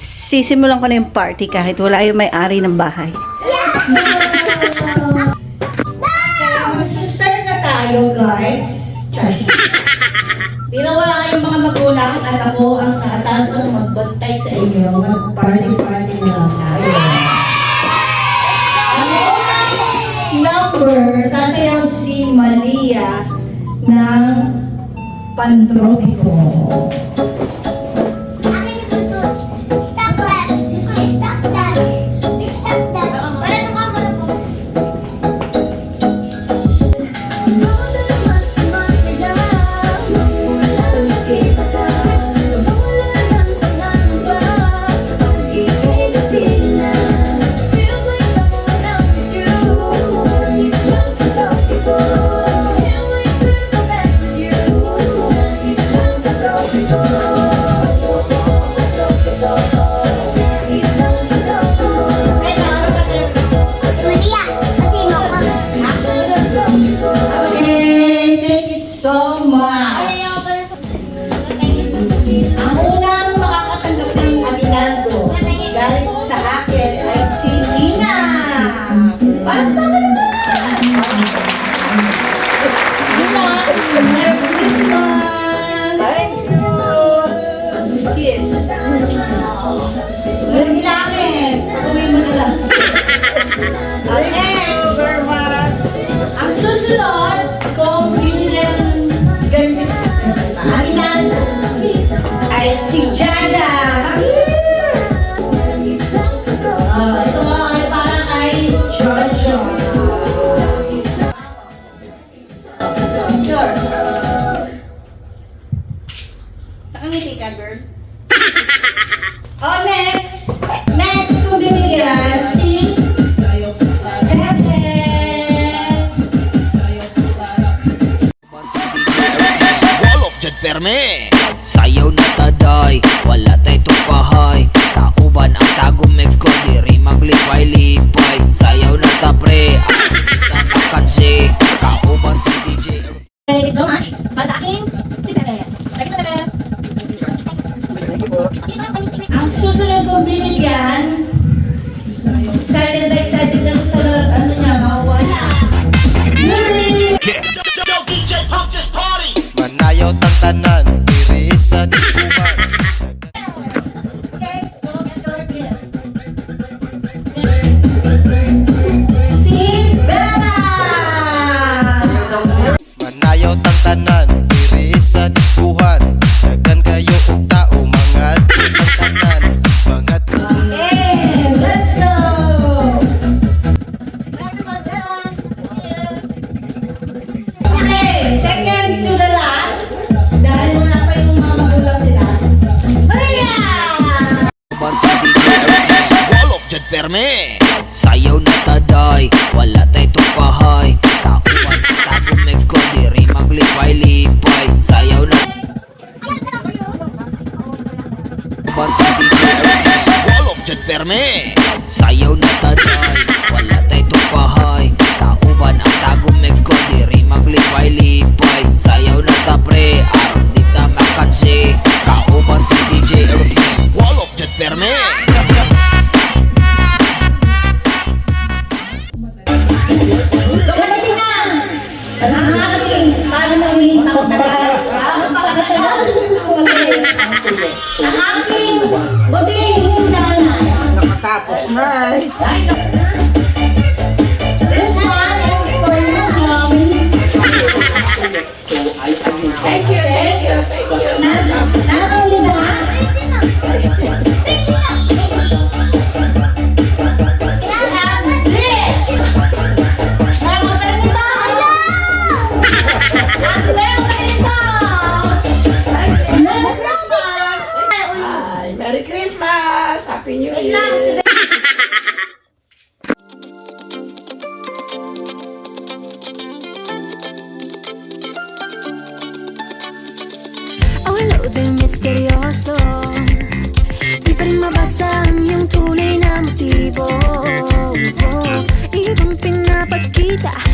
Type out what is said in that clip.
sisimulan ko na yung party kahit wala yung may-ari ng bahay. Mag-start na tayo, guys. Charis. Bilang wala kayong mga magulang at ako ang naatasang magbantay sa inyo, mag-party-party na lang tayo. Ang number, sasayaw si Malia ng Pantropiko. Much. Ang unang makakatanggap ng Aguinaldo galing sa akin ay si Nina. Nakangiti ka, girl? oh, next! Next, kung binigyan, si dyan perme. Sayaw na taday Wala tay tupahay. Kauban ang tagong mix ko Diri maglipay-lipay. Sayaw na ta perme. Sayaw na taday Wala tay tupahay. Kauban ang tagong mix ko Diri maglipay-lipay Sayaw na si DJ Walop dyan perme. Sayaw na taday Wala tay tupahay. Kauban ang tagong mix ko Diri maglipay-lipay Sayaw na ta pre Ang aking, paano na umihintaw na Ang pakatagal. Ang aking buting hintanan. Nakatapos na eh. This Happy New Wait lang, si Year! Din misteryoso. Di pa rin mabasa ang iyong tunay na motibo. Ibang pinapakita